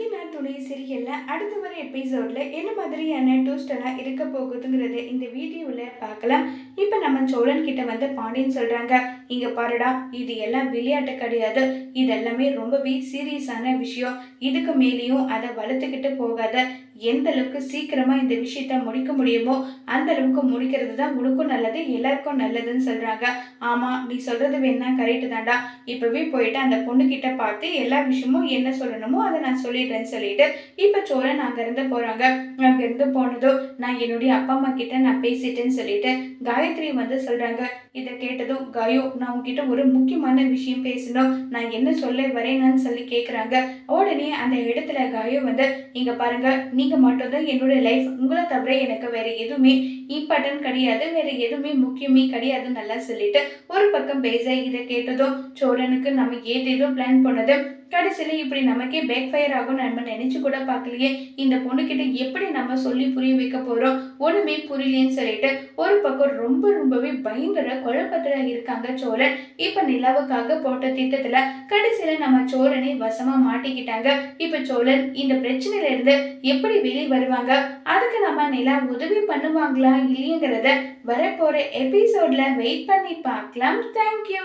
ஐயனார் துணை சீரியல்ல அடுத்த வர எபிசோட்ல என்ன மாதிரியான டூஸ்டெல்லாம் இருக்க போகுதுங்கிறத இந்த வீடியோல பார்க்கலாம். இப்போ நம்ம சோழன் கிட்ட வந்து பாண்டியன் சொல்கிறாங்க இங்கே பாருடா இது எல்லாம் விளையாட்டு கிடையாது. இதெல்லாமே ரொம்பவே சீரியஸான விஷயம். இதுக்கு மேலேயும் அதை வளர்த்துக்கிட்டு போகாத. எந்த அளவுக்கு சீக்கிரமா இந்த விஷயத்த முடிக்க முடியுமோ அந்த அளவுக்கு முடிக்கிறது தான் உனக்கும் நல்லது எல்லாருக்கும் நல்லதுன்னு சொல்றாங்க. ஆமா நீ சொல்றது வேணா கரெக்டு தான்டா. இப்பவே போயிட்டு அந்த பொண்ணு கிட்ட பார்த்து எல்லா விஷயமும் என்ன சொல்லணுமோ அதை நான் சொல்லிட்டேன்னு சொல்லிட்டு இப்ப சோழன் அங்க இருந்து போறாங்க. அங்க இருந்து போனதும் நான் என்னுடைய அப்பா அம்மா கிட்ட நான் பேசிட்டேன்னு சொல்லிட்டு காயத்ரி வந்து சொல்கிறாங்க இதை கேட்டதும் காயோ நான் உங்ககிட்ட ஒரு முக்கியமான விஷயம் பேசணும். நான் என்ன சொல்ல வரேனான்னு சொல்லி கேட்குறாங்க உடனே அந்த இடத்துல காயோ வந்து இங்கே பாருங்க நீங்கள் மட்டும்தான் என்னோட லைஃப் உங்களை தவிர எனக்கு வேறு எதுவுமே இம்பார்ட்டன்ட் கிடையாது. வேறு எதுவுமே முக்கியமே கிடையாது நல்லா சொல்லிட்டு ஒரு பக்கம் பேச இதை கேட்டதும் சோழனுக்கு நம்ம ஏதேதோ பிளான் பண்ணது. கடைசியில் இப்படி நமக்கே பேக் ஃபயர் ஆகும் நம்ம நினச்சி கூட பார்க்கலையே. இந்த பொண்ணுக்கிட்ட எப்படி நம்ம சொல்லி புரிய வைக்க போகிறோம் ஒன்றுமே புரியலேன்னு சொல்லிட்டு ஒரு பக்கம் ரொம்ப ரொம்பவே பயங்கர குழப்பத்தில் இருக்காங்க சோழன். இப்போ நிலாவுக்காக போட்ட திட்டத்தில் கடைசியில் நம்ம சோழனை வசமாக மாட்டிக்கிட்டாங்க. இப்போ சோழன் இந்த பிரச்சனையில இருந்து எப்படி வெளியே வருவாங்க? அதுக்கு நம்ம நிலா உதவி பண்ணுவாங்களா இல்லைங்கிறத வரப்போகிற எபிசோடில் வெயிட் பண்ணி பார்க்கலாம். தேங்க்யூ